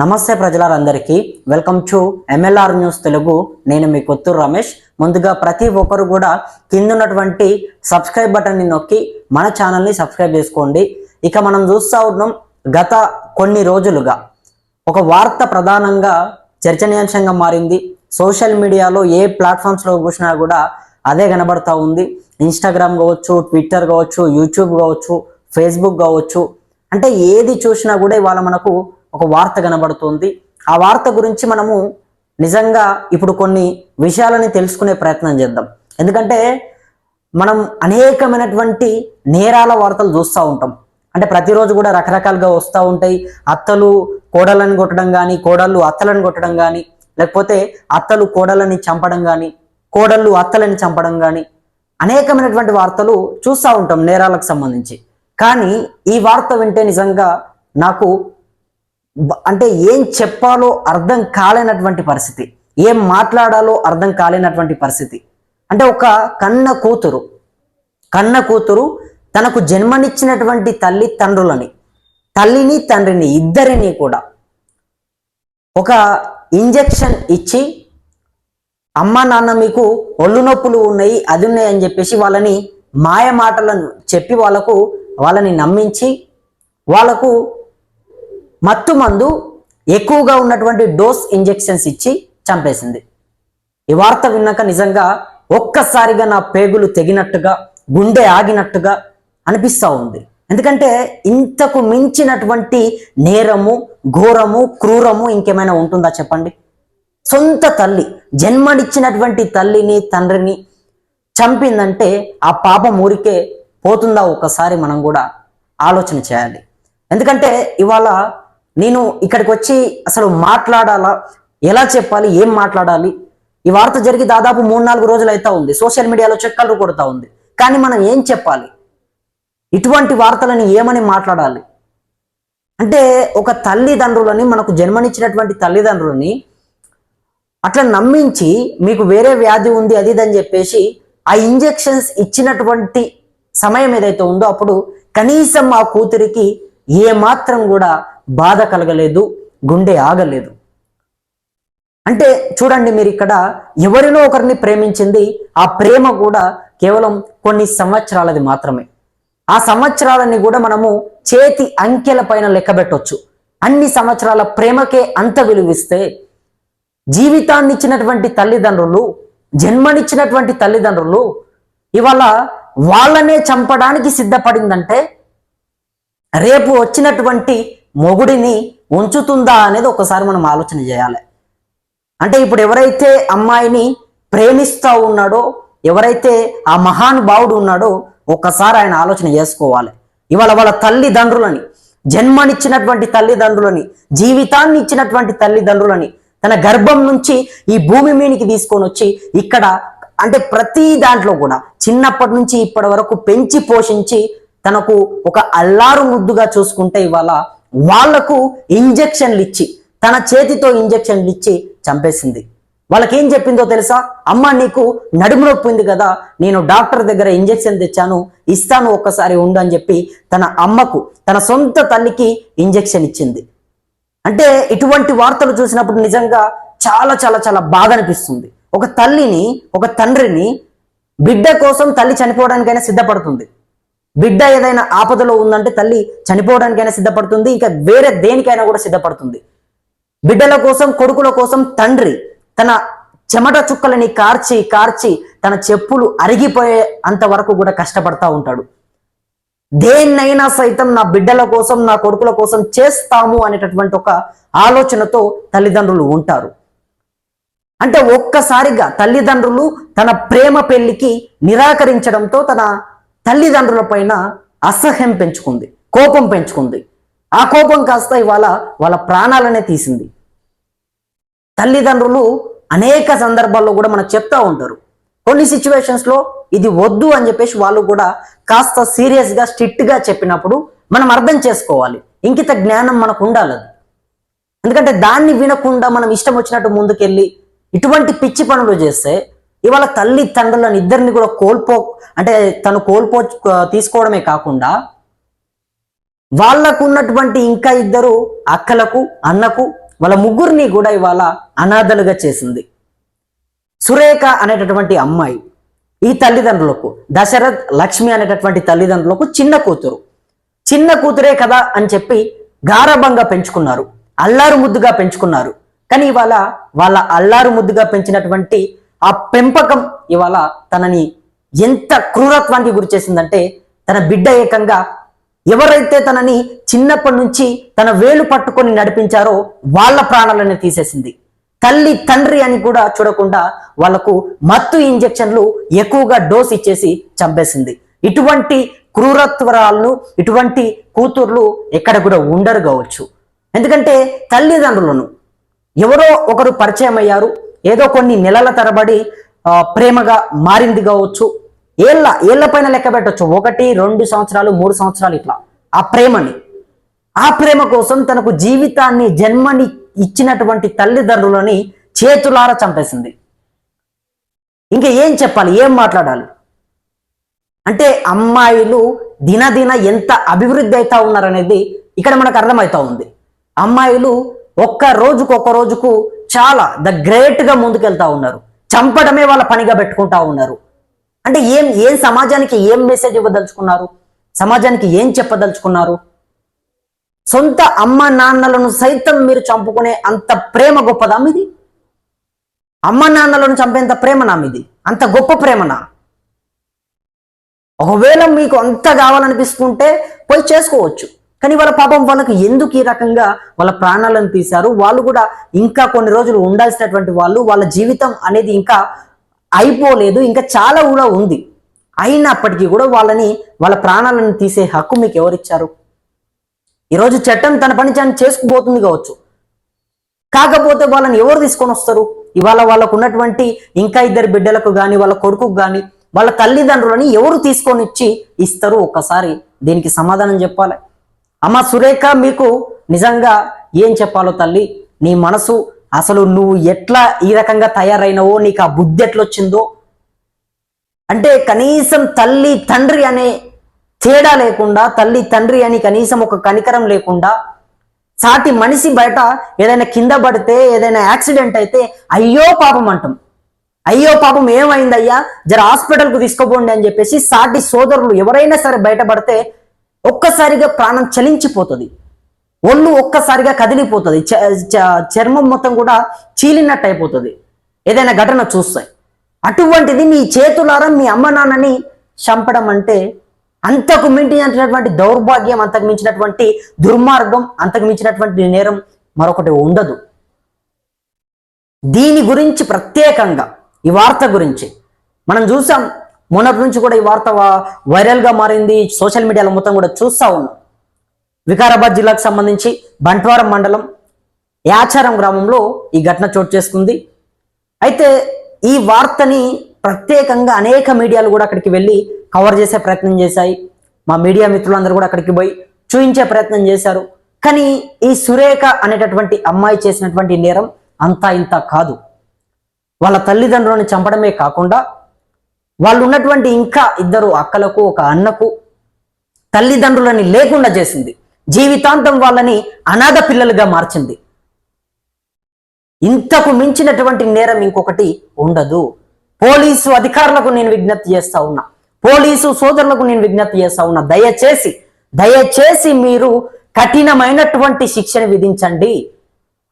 నమస్తే ప్రజలందరికీ welcome to MLR news Telugu. నేను మీ కొత్తూరు రమేష్. ముందుగా ప్రతి ఒక్కరు కూడా కింద ఉన్నటువంటి సబ్స్క్రైబ్ బటన్ని నొక్కి మన ఛానల్ని సబ్స్క్రైబ్ చేసుకోండి. ఇక మనం చూస్తూ ఉన్నాం గత కొన్ని రోజులుగా ఒక వార్త ప్రధానంగా చర్చనీయాంశంగా మారింది. సోషల్ మీడియాలో ఏ ప్లాట్ఫామ్స్లో చూసినా కూడా అదే కనబడతా ఉంది. ఇన్స్టాగ్రామ్ కావచ్చు ట్విట్టర్ కావచ్చు యూట్యూబ్ కావచ్చు ఫేస్బుక్ కావచ్చు. అంటే ఏది చూసినా కూడా ఇవాళ మనకు ఒక వార్త కనబడుతుంది. ఆ వార్త గురించి మనము నిజంగా ఇప్పుడు కొన్ని విషయాలని తెలుసుకునే ప్రయత్నం చేద్దాం. ఎందుకంటే మనం అనేకమైనటువంటి నేరాల వార్తలు చూస్తూ ఉంటాం. అంటే ప్రతిరోజు కూడా రకరకాలుగా వస్తూ ఉంటాయి. అత్తలు కోడలను కొట్టడం కానీ కోడళ్ళు అత్తలను కొట్టడం కానీ లేకపోతే అత్తలు కోడలని చంపడం కానీ కోడళ్ళు అత్తలని చంపడం కానీ అనేకమైనటువంటి వార్తలు చూస్తూ ఉంటాం నేరాలకు సంబంధించి. కానీ ఈ వార్త వింటే నిజంగా నాకు అంటే ఏం చెప్పాలో అర్థం కాలేనటువంటి పరిస్థితి. ఏం మాట్లాడాలో అర్థం కాలేనటువంటి పరిస్థితి. అంటే ఒక కన్న కూతురు కన్న కూతురు తనకు జన్మనిచ్చినటువంటి తల్లి తండ్రులని తల్లిని తండ్రిని ఇద్దరిని కూడా ఒక ఇంజెక్షన్ ఇచ్చి అమ్మ నాన్న మీకు ఒళ్ళు నొప్పులు ఉన్నాయి అది ఉన్నాయి అని చెప్పేసి వాళ్ళని మాయ మాటలను చెప్పి వాళ్ళకు వాళ్ళని నమ్మించి వాళ్ళకు మత్తు మందు ఎక్కువగా ఉన్నటువంటి డోస్ ఇంజెక్షన్స్ ఇచ్చి చంపేసింది. ఈ వార్త విన్నాక నిజంగా ఒక్కసారిగా నా పేగులు తెగినట్టుగా గుండె ఆగినట్టుగా అనిపిస్తూ ఉంది. ఎందుకంటే ఇంతకు మించినటువంటి నేరము ఘోరము క్రూరము ఇంకేమైనా ఉంటుందా చెప్పండి? సొంత తల్లి జన్మనిచ్చినటువంటి తల్లిని తండ్రిని చంపిందంటే ఆ పాపం ఊరికే పోతుందా? ఒకసారి మనం కూడా ఆలోచన చేయాలి. ఎందుకంటే ఇవాళ నేను ఇక్కడికి వచ్చి అసలు మాట్లాడాలా? ఎలా చెప్పాలి? ఏం మాట్లాడాలి? ఈ వార్త జరిగి దాదాపు మూడు నాలుగు రోజులు అవుతా ఉంది. సోషల్ మీడియాలో చెక్కలు కొడతా ఉంది. కానీ మనం ఏం చెప్పాలి? ఇటువంటి వార్తలని ఏమని మాట్లాడాలి? అంటే ఒక తల్లిదండ్రులని మనకు జన్మనిచ్చినటువంటి తల్లిదండ్రులని అట్లా నమ్మించి మీకు వేరే వ్యాధి ఉంది అది ఇది అని చెప్పేసి ఆ ఇంజెక్షన్స్ ఇచ్చినటువంటి సమయం ఏదైతే ఉందో అప్పుడు కనీసం ఆ కూతురికి ఏమాత్రం కూడా బాధ కలగలేదు గుండె ఆగలేదు. అంటే చూడండి మీరు ఇక్కడ ఎవరినో ఒకరిని ప్రేమించింది ఆ ప్రేమ కూడా కేవలం కొన్ని సంవత్సరాలది మాత్రమే. ఆ సంవత్సరాలని కూడా మనము చేతి అంకెల పైన లెక్కపెట్టొచ్చు అన్ని సంవత్సరాల ప్రేమకే అంత విలువిస్తే జీవితాన్ని ఇచ్చినటువంటి తల్లిదండ్రులు జన్మనిచ్చినటువంటి తల్లిదండ్రులు ఇవాళ వాళ్ళనే చంపడానికి సిద్ధపడిందంటే రేపు వచ్చినటువంటి మొగుడిని ఉంచుతుందా అనేది ఒకసారి మనం ఆలోచన చేయాలి. అంటే ఇప్పుడు ఎవరైతే అమ్మాయిని ప్రేమిస్తూ ఉన్నాడో ఎవరైతే ఆ మహానుభావుడు ఉన్నాడో ఒక్కసారి ఆయన ఆలోచన చేసుకోవాలి. ఇవాళ వాళ్ళ తల్లిదండ్రులని జన్మనిచ్చినటువంటి తల్లిదండ్రులని జీవితాన్ని ఇచ్చినటువంటి తల్లిదండ్రులని తన గర్భం నుంచి ఈ భూమి మీనికి తీసుకొని వచ్చి ఇక్కడ అంటే ప్రతి దాంట్లో కూడా చిన్నప్పటి నుంచి ఇప్పటి వరకు పెంచి పోషించి తనకు ఒక అల్లారు ముద్దుగా చూసుకుంటే ఇవాళ వాళ్ళకు ఇంజెక్షన్లు ఇచ్చి తన చేతితో ఇంజెక్షన్లు ఇచ్చి చంపేసింది. వాళ్ళకి ఏం చెప్పిందో తెలుసా? అమ్మ నీకు నడుము నొప్పి ఉంది కదా నేను డాక్టర్ దగ్గర ఇంజెక్షన్ తెచ్చాను ఇస్తాను ఒక్కసారి ఉండు అని చెప్పి తన అమ్మకు తన సొంత తల్లికి ఇంజెక్షన్ ఇచ్చింది. అంటే ఇటువంటి వార్తలు చూసినప్పుడు నిజంగా చాలా చాలా చాలా బాధ అనిపిస్తుంది ఒక తల్లిని ఒక తండ్రిని బిడ్డ కోసం తల్లి చనిపోవడానికైనా సిద్ధపడుతుంది. బిడ్డ ఏదైనా ఆపదలో ఉందంటే తల్లి చనిపోవడానికైనా సిద్ధపడుతుంది ఇంకా వేరే దేనికైనా కూడా సిద్ధపడుతుంది. బిడ్డల కోసం కొడుకుల కోసం తండ్రి తన చెమట చుక్కలని కార్చి కార్చి తన చెప్పులు అరిగిపోయే అంత వరకు కూడా కష్టపడతా ఉంటాడు. దేన్నైనా సైతం నా బిడ్డల కోసం నా కొడుకుల కోసం చేస్తాము అనేటటువంటి ఒక ఆలోచనతో తల్లిదండ్రులు ఉంటారు. అంటే ఒక్కసారిగా తల్లిదండ్రులు తన ప్రేమ పెళ్ళికి నిరాకరించడంతో తన తల్లిదండ్రుల పైన అసహ్యం పెంచుకుంది కోపం పెంచుకుంది. ఆ కోపం కాస్త ఇవాళ వాళ్ళ ప్రాణాలనే తీసింది. తల్లిదండ్రులు అనేక సందర్భాల్లో కూడా మనకు చెప్తా ఉంటారు కొన్ని సిచ్యువేషన్స్లో ఇది వద్దు అని చెప్పేసి వాళ్ళు కూడా కాస్త సీరియస్గా స్ట్రిక్ట్గా గా చెప్పినప్పుడు మనం అర్థం చేసుకోవాలి. ఇంకిత జ్ఞానం మనకు ఉండాలి ఎందుకంటే దాన్ని వినకుండా మనం ఇష్టం వచ్చినట్టు ముందుకెళ్ళి ఇటువంటి పిచ్చి పనులు చేస్తే ఇవాళ తల్లి తండ్రులను ఇద్దరిని కూడా కోల్పో అంటే తను కోల్పో తీసుకోవడమే కాకుండా వాళ్ళకు ఉన్నటువంటి ఇంకా ఇద్దరు అక్కలకు అన్నకు వాళ్ళ ముగ్గురిని కూడా ఇవాళ అనాథలుగా చేసింది. సురేఖ అనేటటువంటి అమ్మాయి ఈ తల్లిదండ్రులకు దశరథ్ లక్ష్మి అనేటటువంటి తల్లిదండ్రులకు చిన్న కూతురు. చిన్న కూతురే కదా అని చెప్పి గారభంగా పెంచుకున్నారు. అల్లారు ముద్దుగా పెంచుకున్నారు. కానీ ఇవాళ వాళ్ళ అల్లారు ముద్దుగా పెంచినటువంటి ఆ పెంపకం ఇవాళ తనని ఎంత క్రూరత్వానికి గురి చేసిందంటే తన బిడ్డ ఏకంగా ఎవరైతే తనని చిన్నప్పటి నుంచి తన వేలు పట్టుకొని నడిపించారో వాళ్ళ ప్రాణాలని తీసేసింది. తల్లి తండ్రి అని కూడా చూడకుండా వాళ్ళకు మత్తు ఇంజెక్షన్లు ఎక్కువగా డోస్ ఇచ్చేసి చంపేసింది. ఇటువంటి క్రూరత్వరాలను ఇటువంటి కూతుర్లు ఎక్కడ కూడా ఉండరు కావచ్చు. ఎందుకంటే తల్లిదండ్రులను ఎవరో ఒకరు పరిచయం అయ్యారు ఏదో కొన్ని నెలల తరబడి ప్రేమగా మారింది కావచ్చు. ఏళ్ళ ఏళ్ళ పైన లెక్క పెట్టచ్చు. ఒకటి రెండు సంవత్సరాలు మూడు సంవత్సరాలు ఇట్లా. ఆ ప్రేమని. ఆ ప్రేమ కోసం తనకు జీవితాన్ని జన్మని ఇచ్చినటువంటి తల్లిదండ్రులని చేతులారా చంపేసింది. ఇంకా ఏం చెప్పాలి? ఏం మాట్లాడాలి? అంటే అమ్మాయిలు దినదిన ఎంత అభివృద్ధి అవుతా ఉన్నారనేది ఇక్కడ మనకు అర్థమవుతా ఉంది. అమ్మాయిలు ఒక్క రోజుకు ఒక్క రోజుకు చాలా ద గ్రేట్గా ముందుకెళ్తా ఉన్నారు. చంపడమే వాళ్ళ పనిగా పెట్టుకుంటా ఉన్నారు. అంటే ఏం ఏం సమాజానికి ఏం మెసేజ్ ఇవ్వదలుచుకున్నారు? సమాజానికి ఏం చెప్పదలుచుకున్నారు? సొంత అమ్మ నాన్నలను సైతం మీరు చంపుకునే అంత ప్రేమ గొప్పదా మీది? అమ్మ నాన్నలను చంపేంత ప్రేమనా మీది? అంత గొప్ప ప్రేమనా? ఒకవేళ మీకు అంత కావాలనిపిస్తుంటే పోయి చేసుకోవచ్చు. కానీ వాళ్ళ పాపం వాళ్ళకు ఎందుకు ఈ రకంగా వాళ్ళ ప్రాణాలను తీశారు? వాళ్ళు కూడా ఇంకా కొన్ని రోజులు ఉండాల్సినటువంటి వాళ్ళు వాళ్ళ జీవితం అనేది ఇంకా అయిపోలేదు ఇంకా చాలా కూడా ఉంది. అయినప్పటికీ కూడా వాళ్ళని వాళ్ళ ప్రాణాలను తీసే హక్కు మీకు ఎవరిచ్చారు? ఈరోజు చట్టం తన పని తాను చేసుకుపోతుంది కావచ్చు. కాకపోతే వాళ్ళని ఎవరు తీసుకొని వస్తారు? ఇవాళ వాళ్ళకు ఉన్నటువంటి ఇంకా ఇద్దరు బిడ్డలకు కానీ వాళ్ళ కొడుకుకు కానీ వాళ్ళ తల్లిదండ్రులని ఎవరు తీసుకొని ఇచ్చి ఇస్తారు? ఒక్కసారి దీనికి సమాధానం చెప్పాలి. అమ్మ సురేఖ మీకు నిజంగా ఏం చెప్పాలో తల్లి? నీ మనసు అసలు నువ్వు ఎట్లా ఈ రకంగా తయారైనవో నీకు ఆ బుద్ధి ఎట్లొచ్చిందో? అంటే కనీసం తల్లి తండ్రి అనే తేడా లేకుండా తల్లి తండ్రి అని కనీసం ఒక కనికరం లేకుండా సాటి మనిషి బయట ఏదైనా కింద పడితే ఏదైనా యాక్సిడెంట్ అయితే అయ్యో పాపం అంటాం. అయ్యో పాపం ఏమైందయ్యా? జర హాస్పిటల్కు తీసుకోపోండి అని చెప్పేసి సాటి సోదరులు ఎవరైనా సరే బయటపడితే ఒక్కసారిగా ప్రాణం చలించిపోతుంది. ఒళ్ళు ఒక్కసారిగా కదిలిపోతుంది. చ- చ- చర్మం మొత్తం కూడా చీలినట్టు అయిపోతుంది ఏదైనా ఘటన చూస్తాయి అటువంటిది మీ చేతులారా మీ అమ్మ నాన్నని చంపడం అంటే అంతకు మించినటువంటి దౌర్భాగ్యం అంతకు మించినటువంటి దుర్మార్గం అంతకు మించినటువంటి నేరం మరొకటి ఉండదు. దీని గురించి ప్రత్యేకంగా ఈ వార్త గురించి మనం చూసాం మొన్నటి నుంచి కూడా ఈ వార్త వైరల్గా మారింది. సోషల్ మీడియాలో మొత్తం కూడా చూస్తా ఉన్నాం. వికారాబాద్ జిల్లాకు సంబంధించి బంట్వారం మండలం యాచారం గ్రామంలో ఈ ఘటన చోటు చేసుకుంది. అయితే ఈ వార్తని ప్రత్యేకంగా అనేక మీడియాలు కూడా అక్కడికి వెళ్ళి కవర్ చేసే ప్రయత్నం చేశాయి. మా మీడియా మిత్రులందరూ కూడా అక్కడికి పోయి చూయించే ప్రయత్నం చేశారు. కానీ ఈ సురేఖ అనేటటువంటి అమ్మాయి చేసినటువంటి నేరం అంతా ఇంత కాదు. వాళ్ళ తల్లిదండ్రులను చంపడమే కాకుండా వాళ్ళు ఉన్నటువంటి ఇంకా ఇద్దరు అక్కలకు ఒక అన్నకు తల్లిదండ్రులని లేకుండా చేసింది. జీవితాంతం వాళ్ళని అనాథ పిల్లలుగా మార్చింది. ఇంతకు మించినటువంటి నేరం ఇంకొకటి ఉండదు. పోలీసు అధికారులకు నేను విజ్ఞప్తి చేస్తా ఉన్నా. పోలీసు సోదరులకు నేను విజ్ఞప్తి చేస్తా ఉన్నా. దయచేసి దయచేసి మీరు కఠినమైనటువంటి శిక్షను విధించండి.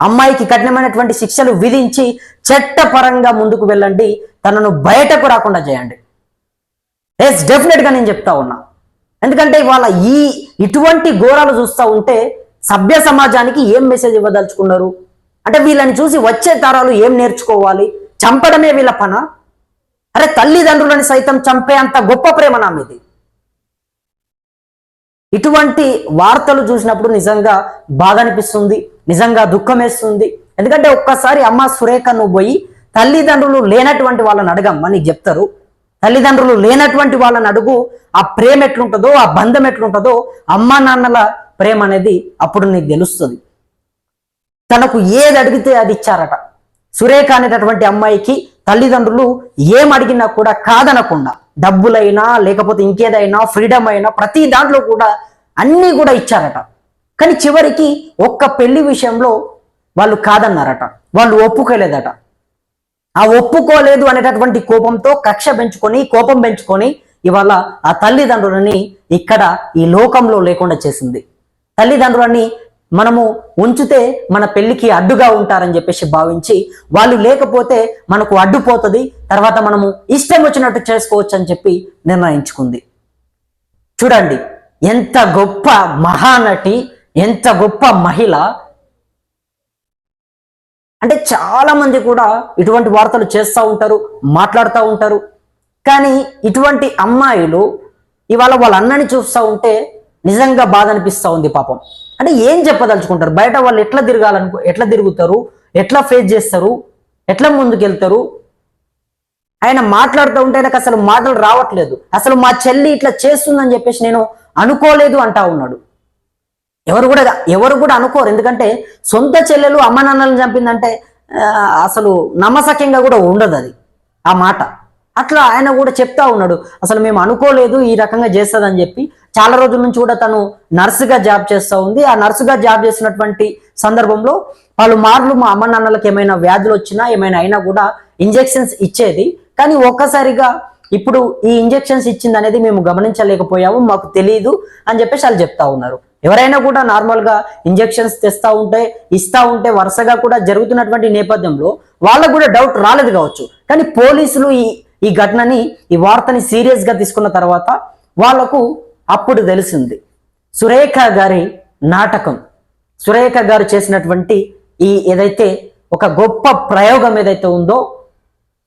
అమ్మాయికి కఠినమైనటువంటి శిక్షలు విధించి చట్టపరంగా ముందుకు వెళ్ళండి. తనను బయటకు రాకుండా చేయండి. ఎస్ డెఫినెట్గా నేను చెప్తా ఉన్నా. ఎందుకంటే ఇవాళ ఈ ఇటువంటి ఘోరాలు చూస్తూ ఉంటే సభ్య సమాజానికి ఏం మెసేజ్ ఇవ్వదలుచుకున్నారు? అంటే వీళ్ళని చూసి వచ్చే తరాలు ఏం నేర్చుకోవాలి? చంపడమే వీళ్ళ పన? అరే తల్లిదండ్రులని సైతం చంపే అంత గొప్ప ప్రేమ నా మీది. ఇటువంటి వార్తలు చూసినప్పుడు నిజంగా బాధ అనిపిస్తుంది. నిజంగా దుఃఖం వేస్తుంది. ఎందుకంటే ఒక్కసారి అమ్మ సురేఖ నువ్వు పోయి తల్లిదండ్రులు లేనటువంటి వాళ్ళని అడగమ్మ నీకు చెప్తారు. తల్లిదండ్రులు లేనటువంటి వాళ్ళని అడుగు ఆ ప్రేమ ఎట్లుంటుందో ఆ బంధం ఎట్లుంటుందో అమ్మా నాన్నల ప్రేమ అనేది అప్పుడు నీకు తెలుస్తుంది. తనకు ఏది అడిగితే అది ఇచ్చారట. సురేఖ అనేటటువంటి అమ్మాయికి తల్లిదండ్రులు ఏం అడిగినా కూడా కాదనకుండా డబ్బులైనా లేకపోతే ఇంకేదైనా ఫ్రీడమ్ అయినా ప్రతి దాంట్లో కూడా అన్నీ కూడా ఇచ్చారట. కానీ చివరికి ఒక్క పెళ్ళి విషయంలో వాళ్ళు కాదన్నారట. వాళ్ళు ఒప్పుకోలేదట. ఆ ఒప్పుకోలేదు అనేటటువంటి కోపంతో కక్ష పెంచుకొని కోపం పెంచుకొని ఇవాళ ఆ తల్లిదండ్రులని ఇక్కడ ఈ లోకంలో లేకుండా చేసింది. తల్లిదండ్రులని మనము ఉంచితే మన పెళ్ళికి అడ్డుగా ఉంటారని చెప్పేసి భావించి వాళ్ళు లేకపోతే మనకు అడ్డుపోతుంది తర్వాత మనము ఇష్టం వచ్చినట్టు చేసుకోవచ్చు అని చెప్పి నిర్ణయించుకుంది. చూడండి ఎంత గొప్ప మహానటి ఎంత గొప్ప మహిళ. అంటే చాలా మంది కూడా ఇటువంటి వార్తలు చేస్తూ ఉంటారు మాట్లాడుతూ ఉంటారు. కానీ ఇటువంటి అమ్మాయిలు ఇవాళ వాళ్ళ అన్నని చూస్తూ ఉంటే నిజంగా బాధ అనిపిస్తూ ఉంది పాపం. అంటే ఏం చెప్పదలుచుకుంటారు? బయట వాళ్ళు ఎట్లా తిరగాలనుకో ఎట్లా తిరుగుతారు? ఎట్లా ఫేస్ చేస్తారు? ఎట్లా ముందుకెళ్తారు? ఆయన మాట్లాడుతూ ఉంటే నాకు అసలు మాటలు రావట్లేదు. అసలు మా చెల్లి ఇట్లా చేస్తుందని చెప్పేసి నేను అనుకోలేదు అంటా ఉన్నాడు. ఎవరు కూడా ఎవరు కూడా అనుకోరు. ఎందుకంటే సొంత చెల్లెలు అమ్మ నాన్నలను చంపిందంటే అసలు నమ్మసక్యంగా కూడా ఉండదు అది ఆ మాట. అట్లా ఆయన కూడా చెప్తా ఉన్నాడు. అసలు మేము అనుకోలేదు ఈ రకంగా చేస్తుందని చెప్పి. చాలా రోజుల నుంచి కూడా తను నర్సుగా జాబ్ చేస్తూ ఉంది. ఆ నర్సుగా జాబ్ చేసినటువంటి సందర్భంలో పలు మార్లు మా అమ్మ నాన్నలకు ఏమైనా వ్యాధులు వచ్చినా ఏమైనా అయినా కూడా ఇంజెక్షన్స్ ఇచ్చేది. కానీ ఒక్కసారిగా ఇప్పుడు ఈ ఇంజెక్షన్స్ ఇచ్చింది అనేది మేము గమనించలేకపోయాము మాకు తెలియదు అని చెప్పేసి వాళ్ళు చెప్తా ఉన్నారు. ఎవరైనా కూడా నార్మల్గా ఇంజెక్షన్స్ తెస్తా ఉంటే ఇస్తా ఉంటే వరుసగా కూడా జరుగుతున్నటువంటి నేపథ్యంలో వాళ్ళకు కూడా డౌట్ రాలేదు కావచ్చు. కానీ పోలీసులు ఈ ఈ ఘటనని ఈ వార్తని సీరియస్గా తీసుకున్న తర్వాత వాళ్ళకు అప్పుడు తెలిసింది. సురేఖ గారి నాటకం. సురేఖ గారు చేసినటువంటి ఈ ఏదైతే ఒక గొప్ప ప్రయోగం ఏదైతే ఉందో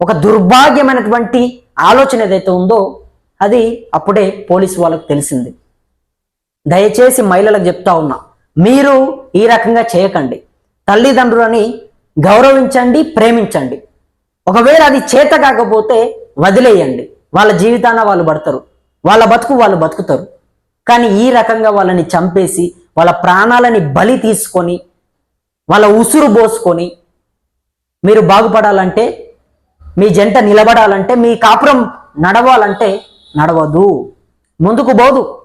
ఒక దుర్భాగ్యమైనటువంటి ఆలోచన ఏదైతే ఉందో అది అప్పుడే పోలీసు వాళ్ళకు తెలిసింది. దయచేసి మహిళలకు చెప్తా ఉన్నా మీరు ఈ రకంగా చేయకండి. తల్లిదండ్రులని గౌరవించండి ప్రేమించండి. ఒకవేళ అది చేత కాకపోతే వదిలేయండి. వాళ్ళ జీవితాన వాళ్ళు పడతారు వాళ్ళ బతుకు వాళ్ళు బతుకుతారు. కానీ ఈ రకంగా వాళ్ళని చంపేసి వాళ్ళ ప్రాణాలని బలి తీసుకొని వాళ్ళ ఉసురు పోసుకొని మీరు బాగుపడాలంటే మీ జంట నిలబడాలంటే మీ కాపురం నడవాలంటే నడవదు. ముందుకు పోదు.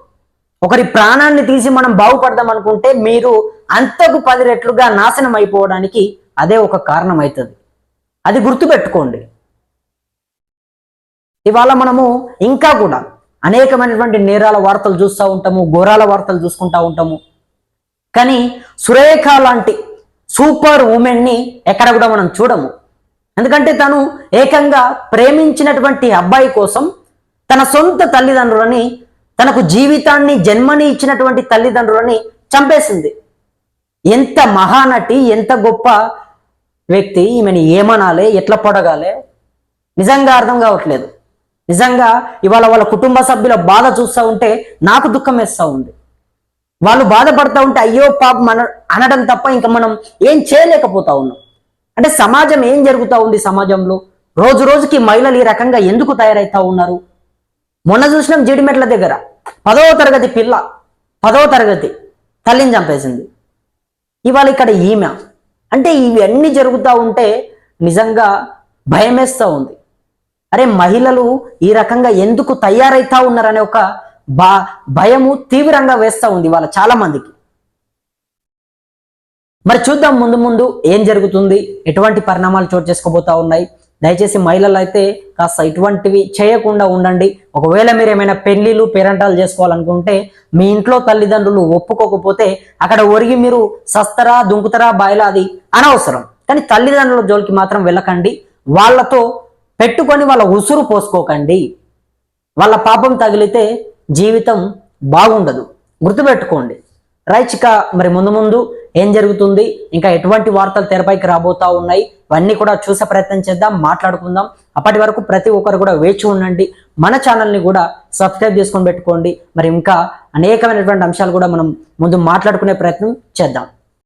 ఒకరి ప్రాణాన్ని తీసి మనం బాగుపడదాం అనుకుంటే మీరు అంతకు పది రెట్లుగా నాశనం అయిపోవడానికి అదే ఒక కారణం అవుతుంది అది గుర్తుపెట్టుకోండి. ఇవాళ మనము ఇంకా కూడా అనేకమైనటువంటి నేరాల వార్తలు చూస్తూ ఉంటాము ఘోరాల వార్తలు చూసుకుంటా ఉంటాము. కానీ సురేఖ లాంటి సూపర్ ఉమెన్ని ఎక్కడ కూడా మనం చూడము. ఎందుకంటే తను ఏకంగా ప్రేమించినటువంటి అబ్బాయి కోసం తన సొంత తల్లిదండ్రులని తనకు జీవితాన్ని జన్మని ఇచ్చినటువంటి తల్లిదండ్రులని చంపేసింది. ఎంత మహానటి ఎంత గొప్ప వ్యక్తి ఈమెని ఏమనాలి ఎట్లా పొడగాలి? నిజంగా అర్థం కావట్లేదు. నిజంగా ఇవాళ వాళ్ళ కుటుంబ సభ్యుల బాధ చూస్తూ ఉంటే నాకు దుఃఖం వేస్తూ ఉంది. వాళ్ళు బాధపడతా ఉంటే అయ్యో పాప మన అనడం తప్ప ఇంకా మనం ఏం చేయలేకపోతా ఉన్నాం. అంటే సమాజం ఏం జరుగుతూ ఉంది సమాజంలో? రోజు రోజుకి మహిళలు ఈ రకంగా ఎందుకు తయారవుతా ఉన్నారు? మొన్న చూసినాం జీడిమెట్ల దగ్గర. పదవ తరగతి పిల్ల పదవ తరగతి తల్లిని చంపేసింది. ఇవాళ ఇక్కడ ఈమె. అంటే ఇవన్నీ జరుగుతూ ఉంటే నిజంగా భయమేస్తూ ఉంది. అరే మహిళలు ఈ రకంగా ఎందుకు తయారైతా ఉన్నారనే ఒక బా భయము తీవ్రంగా వేస్తూ ఉంది వాళ్ళ చాలా మందికి మరి చూద్దాం ముందు ముందు ఏం జరుగుతుంది ఎటువంటి పరిణామాలు చోటు చేసుకోబోతా ఉన్నాయి దయచేసి మహిళలు అయితే కాస్త ఇటువంటివి చేయకుండా ఉండండి. ఒకవేళ మీరు ఏమైనా పెళ్ళిలు పేరంటాలు చేసుకోవాలనుకుంటే మీ ఇంట్లో తల్లిదండ్రులు ఒప్పుకోకపోతే అక్కడ ఒరిగి మీరు సస్తరా దుంకుతరా బాయిలా అది అనవసరం. కానీ తల్లిదండ్రుల జోలికి మాత్రం వెళ్ళకండి. వాళ్ళతో పెట్టుకొని వాళ్ళ ఉసురు పోసుకోకండి. వాళ్ళ పాపం తగిలితే జీవితం బాగుండదు. గుర్తుపెట్టుకోండి. రైచిక మరి ముందు ముందు ఏం జరుగుతుంది? ఇంకా ఎటువంటి వార్తలు తెరపైకి రాబోతా ఉన్నాయి? ఇవన్నీ కూడా చూసే ప్రయత్నం చేద్దాం మాట్లాడుకుందాం. అప్పటి వరకు ప్రతి ఒక్కరు కూడా వేచి ఉండండి. మన ఛానల్ని కూడా సబ్స్క్రైబ్ చేసుకొని పెట్టుకోండి. మరి ఇంకా అనేకమైనటువంటి అంశాలు కూడా మనం ముందు మాట్లాడుకునే ప్రయత్నం చేద్దాం.